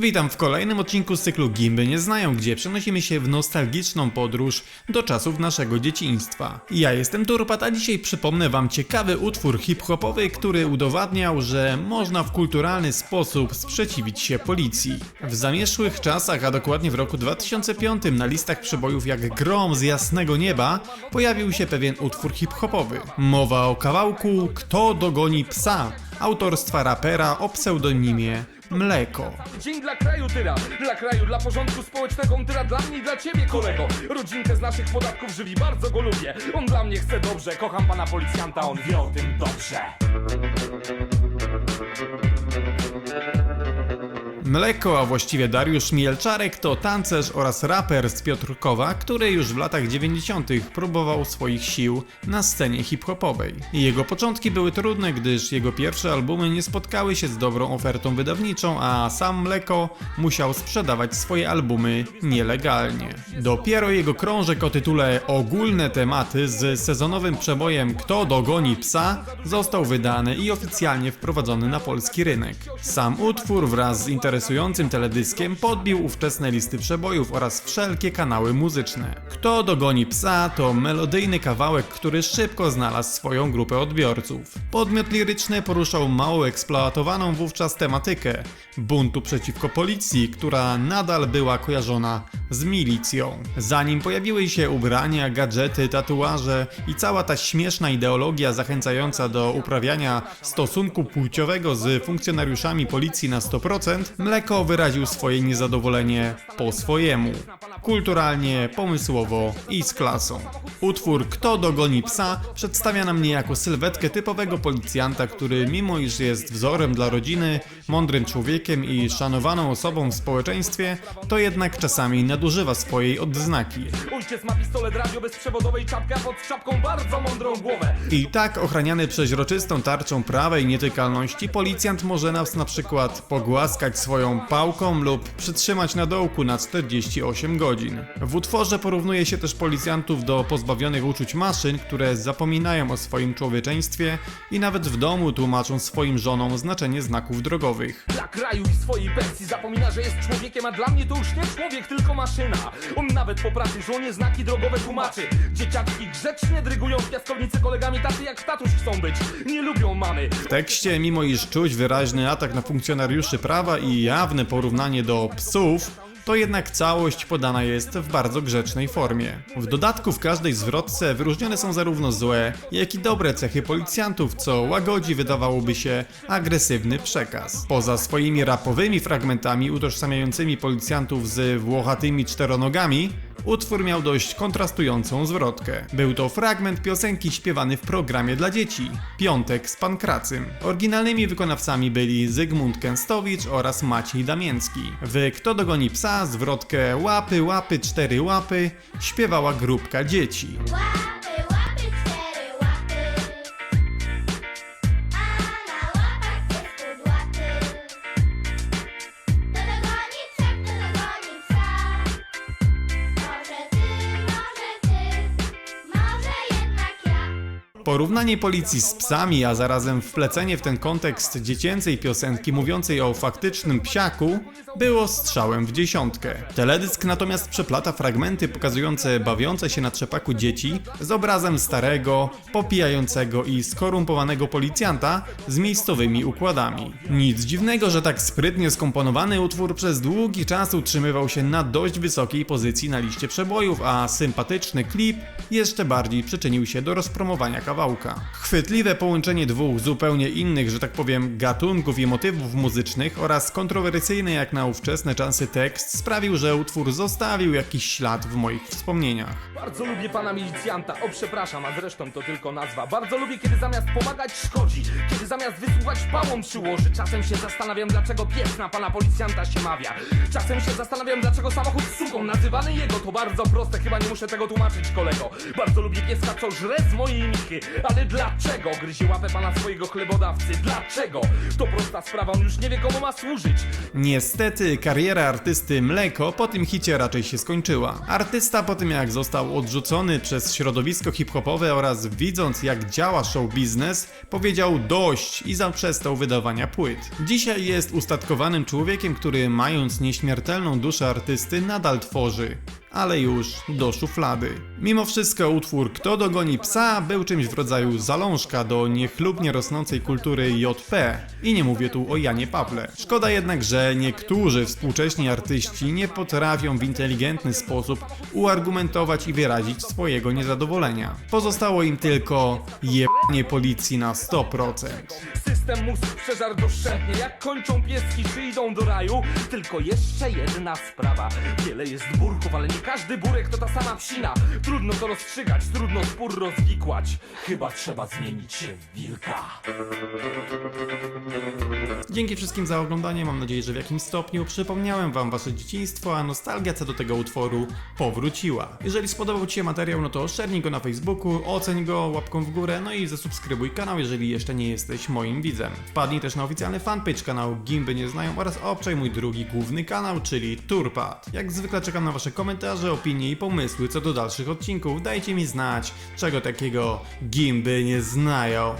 Witam w kolejnym odcinku z cyklu Gimby nie znają, gdzie przenosimy się w nostalgiczną podróż do czasów naszego dzieciństwa. Ja jestem Turpat, a dzisiaj przypomnę wam ciekawy utwór hip-hopowy, który udowadniał, że można w kulturalny sposób sprzeciwić się policji. W zamierzchłych czasach, a dokładnie w roku 2005 na listach przebojów jak grom z jasnego nieba pojawił się pewien utwór hip-hopowy. Mowa o kawałku Kto dogoni psa autorstwa rapera o pseudonimie Mleko. Dzień dla kraju tyra, dla kraju, dla porządku społecznego. Tyra dla mnie i dla ciebie kolego. Rodzinkę z naszych podatków żywi, bardzo go lubię. On dla mnie chce dobrze, kocham pana policjanta, on wie o tym dobrze Mleko, a właściwie Dariusz Mielczarek to tancerz oraz raper z Piotrkowa, który już w latach 90. próbował swoich sił na scenie hip-hopowej. Jego początki były trudne, gdyż jego pierwsze albumy nie spotkały się z dobrą ofertą wydawniczą, a sam Mleko musiał sprzedawać swoje albumy nielegalnie. Dopiero jego krążek o tytule Ogólne tematy z sezonowym przebojem Kto dogoni psa został wydany i oficjalnie wprowadzony na polski rynek. Sam utwór wraz z interesującym teledyskiem podbił ówczesne listy przebojów oraz wszelkie kanały muzyczne. Kto dogoni psa to melodyjny kawałek, który szybko znalazł swoją grupę odbiorców. Podmiot liryczny poruszał mało eksploatowaną wówczas tematykę buntu przeciwko policji, która nadal była kojarzona z milicją. Zanim pojawiły się ubrania, gadżety, tatuaże i cała ta śmieszna ideologia zachęcająca do uprawiania stosunku płciowego z funkcjonariuszami policji na 100%, Mleko wyraził swoje niezadowolenie po swojemu. Kulturalnie, pomysłowo i z klasą. Utwór Kto dogoni psa przedstawia nam niejako sylwetkę typowego policjanta, który mimo iż jest wzorem dla rodziny, mądrym człowiekiem i szanowaną osobą w społeczeństwie, to jednak czasami nadużywa swojej odznaki. Ojciec ma pistolet radio bezprzewodowej czapkę, a pod czapką bardzo mądrą głowę I tak ochraniany przeźroczystą tarczą prawej nietykalności policjant może nas na przykład pogłaskać swoją pałką lub przytrzymać na dołku na 48 godzin. W utworze porównuje się też policjantów do pozbawionych uczuć maszyn, które zapominają o swoim człowieczeństwie i nawet w domu tłumaczą swoim żonom znaczenie znaków drogowych. Dla kraju i swojej pensji zapomina, że jest człowiekiem, a dla mnie to już nie człowiek, tylko maszyna On nawet po pracy żonie znaki drogowe tłumaczy Dzieciaczki grzecznie drygują w piaskownicy kolegami tacy jak tatuś chcą być Nie lubią mamy W tekście, mimo iż czuć wyraźny atak na funkcjonariuszy prawa i jawne porównanie do psów, to jednak całość podana jest w bardzo grzecznej formie. W dodatku w każdej zwrotce wyróżnione są zarówno złe, jak i dobre cechy policjantów, co łagodzi wydawałoby się agresywny przekaz. Poza swoimi rapowymi fragmentami utożsamiającymi policjantów z włochatymi czteronogami, Utwór miał dość kontrastującą zwrotkę. Był to fragment piosenki śpiewany w programie dla dzieci Piątek z Pankracym. Oryginalnymi wykonawcami byli Zygmunt Kęstowicz oraz Maciej Damięcki. W Kto dogoni psa zwrotkę Łapy, łapy, cztery łapy śpiewała grupka dzieci. Porównanie policji z psami, a zarazem wplecenie w ten kontekst dziecięcej piosenki mówiącej o faktycznym psiaku, było strzałem w dziesiątkę. Teledysk natomiast przeplata fragmenty pokazujące bawiące się na trzepaku dzieci z obrazem starego, popijającego i skorumpowanego policjanta z miejscowymi układami. Nic dziwnego, że tak sprytnie skomponowany utwór przez długi czas utrzymywał się na dość wysokiej pozycji na liście przebojów, a sympatyczny klip jeszcze bardziej przyczynił się do rozpromowania kawałka. Chwytliwe połączenie dwóch zupełnie innych, że tak powiem, gatunków i motywów muzycznych oraz kontrowersyjny jak na ówczesne czasy tekst sprawił, że utwór zostawił jakiś ślad w moich wspomnieniach. Bardzo lubię pana milicjanta, o przepraszam, a zresztą to tylko nazwa. Bardzo lubię, kiedy zamiast pomagać szkodzi. Kiedy zamiast wysłuchać pałą przyłoży. Czasem się zastanawiam, dlaczego pies na pana policjanta się mawia. Czasem się zastanawiam, dlaczego samochód suką nazywany jego To bardzo proste, chyba nie muszę tego tłumaczyć kolego. Bardzo lubię pieska, co żre z mojej michy Ale dlaczego gryzie łapę pana swojego chlebodawcy? Dlaczego? To prosta sprawa, on już nie wie komu ma służyć. Niestety kariera artysty Mleko po tym hicie raczej się skończyła. Artysta po tym jak został odrzucony przez środowisko hip-hopowe oraz widząc jak działa show biznes, powiedział dość i zaprzestał wydawania płyt. Dzisiaj jest ustatkowanym człowiekiem, który mając nieśmiertelną duszę artysty nadal tworzy. Ale już do szuflady. Mimo wszystko utwór Kto dogoni psa był czymś w rodzaju zalążka do niechlubnie rosnącej kultury JP. I nie mówię tu o Janie Pawle. Szkoda jednak, że niektórzy współcześni artyści nie potrafią w inteligentny sposób uargumentować i wyrazić swojego niezadowolenia. Pozostało im tylko jebanie policji na 100%. System mózg przeżar doszczętnie Jak kończą pieski, czy idą do raju Tylko jeszcze jedna sprawa Wiele jest burków, ale nie każdy burek to ta sama psina Trudno to rozstrzygać, trudno spór rozwikłać Chyba trzeba zmienić się w wilka Dzięki wszystkim za oglądanie, mam nadzieję, że w jakimś stopniu przypomniałem wam wasze dzieciństwo, a nostalgia co do tego utworu powróciła. Jeżeli spodobał ci się materiał, no to szernij go na Facebooku, oceń go łapką w górę, no i zasubskrybuj kanał, jeżeli jeszcze nie jesteś moim widzem. Wpadnij też na oficjalny fanpage kanału Gimby Nie Znają oraz obczaj mój drugi główny kanał, czyli Turpad. Jak zwykle czekam na wasze komentarze, opinie i pomysły co do dalszych odcinków. Dajcie mi znać, czego takiego Gimby nie znają.